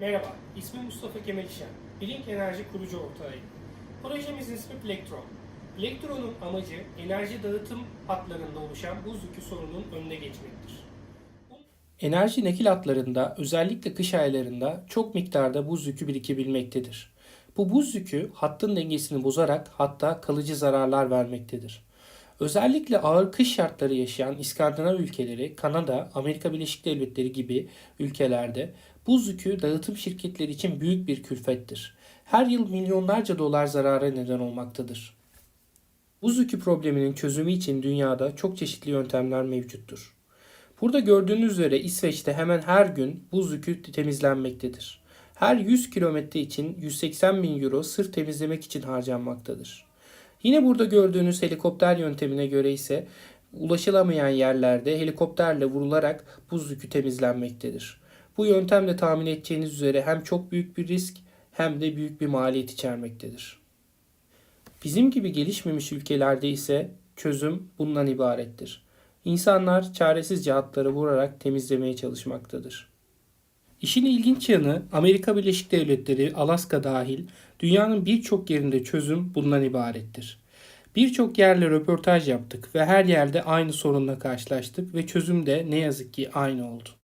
Merhaba, ismim Mustafa Kemal İşen. Blink Enerji kurucu ortağıyım. Projemizin ismi Plektron. Plektron'un amacı enerji dağıtım hatlarında oluşan buz yükü sorunun önüne geçmektir. Enerji nakil hatlarında özellikle kış aylarında çok miktarda buz yükü birikebilmektedir. Bu buz yükü hattın dengesini bozarak hatta kalıcı zararlar vermektedir. Özellikle ağır kış şartları yaşayan İskandinav ülkeleri, Kanada, Amerika Birleşik Devletleri gibi ülkelerde buz yükü dağıtım şirketleri için büyük bir külfettir. Her yıl milyonlarca dolar zarara neden olmaktadır. Buz yükü probleminin çözümü için dünyada çok çeşitli yöntemler mevcuttur. Burada gördüğünüz üzere İsveç'te hemen her gün buz yükü temizlenmektedir. Her 100 kilometre için 180 bin euro sırf temizlemek için harcanmaktadır. Yine burada gördüğünüz helikopter yöntemine göre ise ulaşılamayan yerlerde helikopterle vurularak buz yükü temizlenmektedir. Bu yöntemle tahmin edeceğiniz üzere hem çok büyük bir risk hem de büyük bir maliyet içermektedir. Bizim gibi gelişmemiş ülkelerde ise çözüm bundan ibarettir. İnsanlar çaresizce hatları vurarak temizlemeye çalışmaktadır. İşin ilginç yanı Amerika Birleşik Devletleri, Alaska dahil dünyanın birçok yerinde çözüm bundan ibarettir. Birçok yerle röportaj yaptık ve her yerde aynı sorunla karşılaştık ve çözüm de ne yazık ki aynı oldu.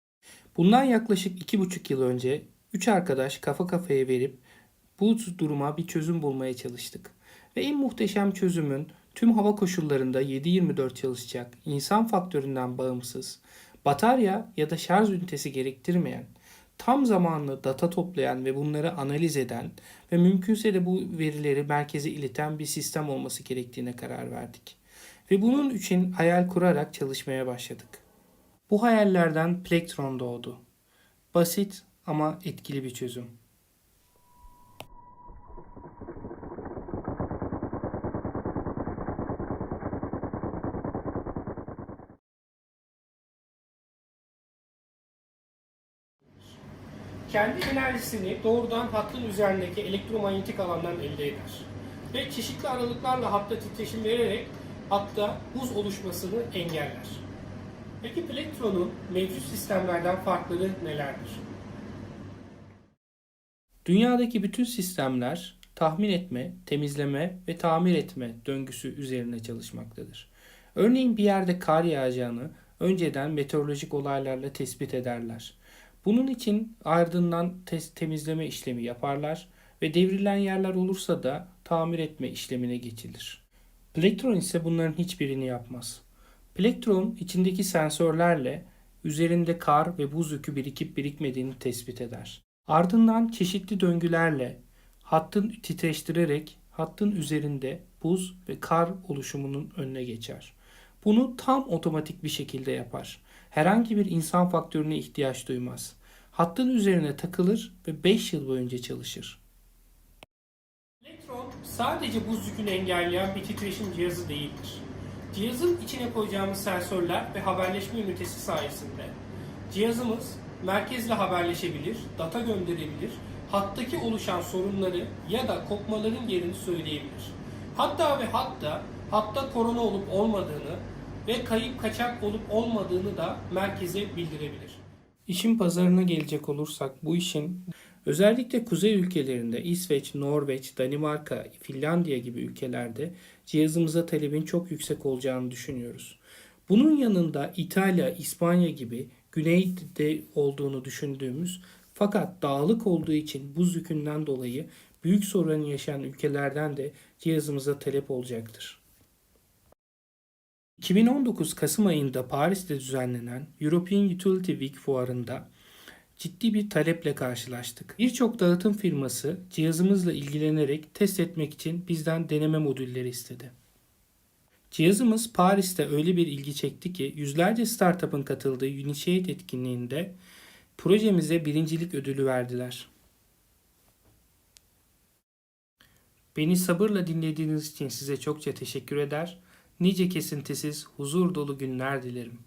Bundan yaklaşık iki buçuk yıl önce üç arkadaş kafa kafaya verip bu duruma bir çözüm bulmaya çalıştık. Ve en muhteşem çözümün tüm hava koşullarında 7-24 çalışacak, insan faktöründen bağımsız, batarya ya da şarj ünitesi gerektirmeyen, tam zamanlı data toplayan ve bunları analiz eden ve mümkünse de bu verileri merkeze ileten bir sistem olması gerektiğine karar verdik. Ve bunun için hayal kurarak çalışmaya başladık. Bu hayallerden Plektron doğdu. Basit ama etkili bir çözüm. kendi enerjisini doğrudan hattın üzerindeki elektromanyetik alandan elde eder. Ve çeşitli aralıklarla hatta titreşim vererek hatta buz oluşmasını engeller. Peki Plektron'un mevcut sistemlerden farkları nelerdir? Dünyadaki bütün sistemler tahmin etme, temizleme ve tamir etme döngüsü üzerine çalışmaktadır. Örneğin bir yerde kar yağacağını önceden meteorolojik olaylarla tespit ederler. Bunun için ardından temizleme işlemi yaparlar ve devrilen yerler olursa da tamir etme işlemine geçilir. Plektron ise bunların hiçbirini yapmaz. Plektron içindeki sensörlerle üzerinde kar ve buz yükü birikip birikmediğini tespit eder. Ardından çeşitli döngülerle hattın titreştirerek hattın üzerinde buz ve kar oluşumunun önüne geçer. Bunu tam otomatik bir şekilde yapar. Herhangi bir insan faktörüne ihtiyaç duymaz. Hattın üzerine takılır ve 5 yıl boyunca çalışır. Elektron sadece buz yükünü engelleyen bir titreşim cihazı değildir. Cihazın içine koyacağımız sensörler ve haberleşme ünitesi sayesinde cihazımız merkezle haberleşebilir, data gönderebilir, hattaki oluşan sorunları ya da kopmaların yerini söyleyebilir. Hatta ve hatta hatta korona olup olmadığını ve kayıp kaçak olup olmadığını da merkeze bildirebilir. İşin pazarına gelecek olursak bu işin özellikle kuzey ülkelerinde İsveç, Norveç, Danimarka, Finlandiya gibi ülkelerde cihazımıza talebin çok yüksek olacağını düşünüyoruz. Bunun yanında İtalya, İspanya gibi güneyde olduğunu düşündüğümüz fakat dağlık olduğu için buz yükünden dolayı büyük sorun yaşayan ülkelerden de cihazımıza talep olacaktır. 2019 Kasım ayında Paris'te düzenlenen European Utility Week fuarında ciddi bir taleple karşılaştık. Birçok dağıtım firması cihazımızla ilgilenerek test etmek için bizden deneme modülleri istedi. Cihazımız Paris'te öyle bir ilgi çekti ki yüzlerce startup'ın katıldığı Unishade etkinliğinde projemize birincilik ödülü verdiler. Beni sabırla dinlediğiniz için size çokça teşekkür eder. Nice kesintisiz, huzur dolu günler dilerim.